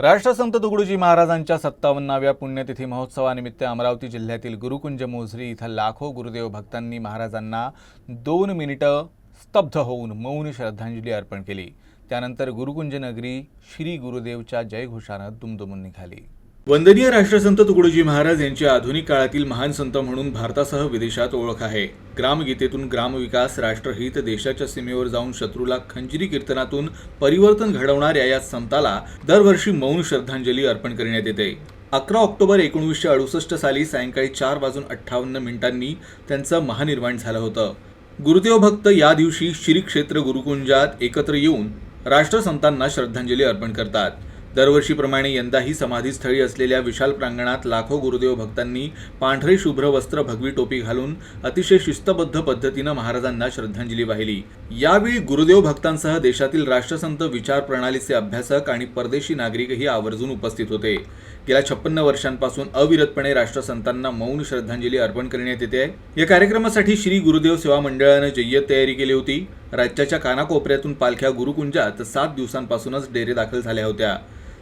राष्ट्रसंत तुकडोजी महाराजांच्या सत्तावन्नाव्या पुण्यतिथी महोत्सवानिमित्त अमरावती जिल्ह्यातील गुरुकुंज मोझरी इथं लाखो गुरुदेव भक्तांनी महाराजांना दोन मिनिटं स्तब्ध होऊन मौन श्रद्धांजली अर्पण केली. त्यानंतर गुरुकुंज नगरी श्री गुरुदेवच्या जयघोषानं दुमदुमून निघाली. वंदनीय राष्ट्रसंत तुकडोजी महाराज यांची आधुनिक काळातील महान संत म्हणून भारतासह विदेशात ओळख आहे. ग्रामगीतेतून ग्रामविकास राष्ट्रहित देशाच्या सीमेवर जाऊन शत्रूला खंजिरी कीर्तनातून परिवर्तन घडवणाऱ्या या संताला दरवर्षी मौन श्रद्धांजली अर्पण करण्यात येते. अकरा ऑक्टोबर एकोणीसशे अडुसष्ट साली सायंकाळी चार वाजून अठ्ठावन्न मिनिटांनी त्यांचं महानिर्वाण झालं होतं. गुरुदेव भक्त या दिवशी श्री क्षेत्र गुरुकुंजात एकत्र येऊन राष्ट्रसंतांना श्रद्धांजली अर्पण करतात. दरवर्षीप्रमाणे यंदाही समाधीस्थळी असलेल्या विशाल प्रांगणात लाखो गुरुदेव भक्तांनी पांढरे शुभ्र वस्त्र भगवी टोपी घालून अतिशय शिस्तबद्ध पद्धतीनं महाराजांना श्रद्धांजली वाहिली. यावेळी गुरुदेव भक्तांसह देशातील राष्ट्रसंत विचार प्रणालीचे अभ्यासक आणि परदेशी नागरिकही आवर्जून उपस्थित होते. गेल्या छप्पन्न वर्षांपासून अविरतपणे राष्ट्रसंतांना मौन श्रद्धांजली अर्पण करण्यात येते. या कार्यक्रमासाठी श्री गुरुदेव सेवा मंडळानं जय्यत तयारी केली होती. राज्याच्या कानाकोपऱ्यातून पालख्या गुरुकुंजात सात दिवसांपासूनच डेरे दाखल झाल्या होत्या.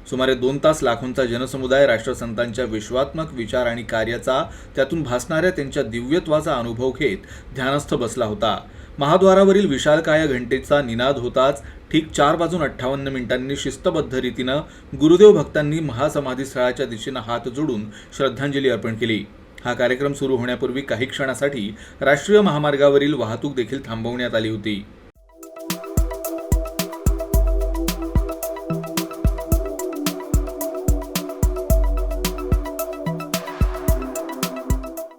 सुमारे दोन तास लाखोंचा जनसमुदाय राष्ट्रसंतांच्या विश्वात्मक विचार आणि कार्याचा त्यातून भासणाऱ्या त्यांच्या दिव्यत्वाचा अनुभव घेत ध्यानस्थ बसला होता. महाद्वारावरील विशालकाय घंटेचा निनाद होताच ठीक चार वाजून अठ्ठावन्न मिनिटांनी शिस्तबद्ध रीतीनं गुरुदेव भक्तांनी महासमाधी स्थळाच्या दिशेनं हात जोडून श्रद्धांजली अर्पण केली. हा कार्यक्रम सुरू होण्यापूर्वी काही क्षणासाठी राष्ट्रीय महामार्गावरील वाहतूक देखील थांबवण्यात आली होती.